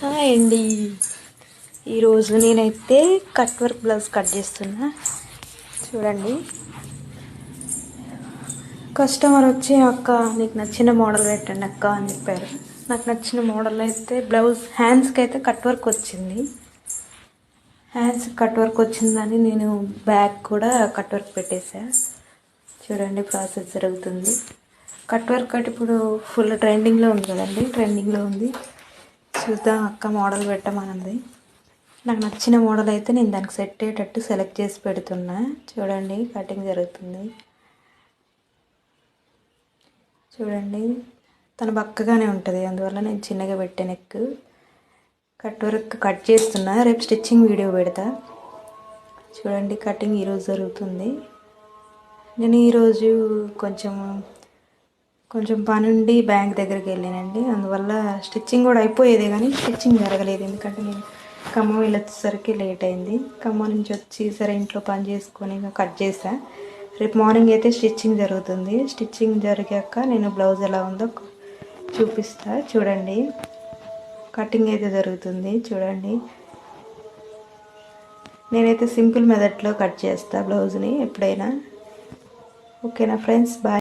Hi అండి. ఈరోజు నేనైతే కట్ వర్క్ బ్లౌజ్ కట్ చేస్తున్నా. చూడండి. కస్టమర్ వచ్చి అక్క నీకు నచ్చిన మోడల్ పెట్టండి అక్క అని చెప్పారు. నాకు నచ్చిన మోడల్ అయితే బ్లౌజ్ హ్యాండ్స్కి అయితే కట్ వర్క్ వచ్చింది. హ్యాండ్స్ కట్ వర్క్ వచ్చిందని నేను బ్యాక్ కూడా కట్ వర్క్ పెట్టేసా. చూడండి ప్రాసెస్ జరుగుతుంది. కట్ వర్క్ అంటే ఇప్పుడు ఫుల్ ట్రెండింగ్లో ఉంది కదండి. ట్రెండింగ్లో ఉంది. చూద్దాం అక్క మోడల్ పెట్టమన్నది నాకు నచ్చిన మోడల్ అయితే నేను దానికి సెట్ అయ్యేటట్టు సెలెక్ట్ చేసి పెడుతున్నా. చూడండి కటింగ్ జరుగుతుంది. చూడండి తను బక్కగానే ఉంటుంది. అందువల్ల నేను చిన్నగా పెట్టే నెక్ కట్ వర్క్ కట్ చేస్తున్నా. రేపు స్టిచ్చింగ్ వీడియో పెడతా. చూడండి కటింగ్ ఈరోజు జరుగుతుంది. నేను ఈరోజు కొంచెం కొంచెం పని ఉండి బ్యాంక్ దగ్గరికి వెళ్ళానండి. అందువల్ల స్టిచ్చింగ్ కూడా అయిపోయేది కానీ స్టిచ్చింగ్ జరగలేదు. ఎందుకంటే నేను ఖమ్మం వెళ్ళొచ్చేసరికి లేట్ అయింది. ఖమ్మం నుంచి వచ్చి సరే ఇంట్లో పని చేసుకొని కట్ చేసా రేపు మార్నింగ్ అయితే స్టిచ్చింగ్ జరుగుతుంది. స్టిచ్చింగ్ జరిగాక నేను బ్లౌజ్ ఎలా ఉందో చూపిస్తా. చూడండి. కటింగ్ అయితే జరుగుతుంది. చూడండి. నేనైతే సింపుల్ మెథడ్లో కట్ చేస్తా బ్లౌజ్ని ఎప్పుడైనా. ఓకేనా ఫ్రెండ్స్? బాయ్.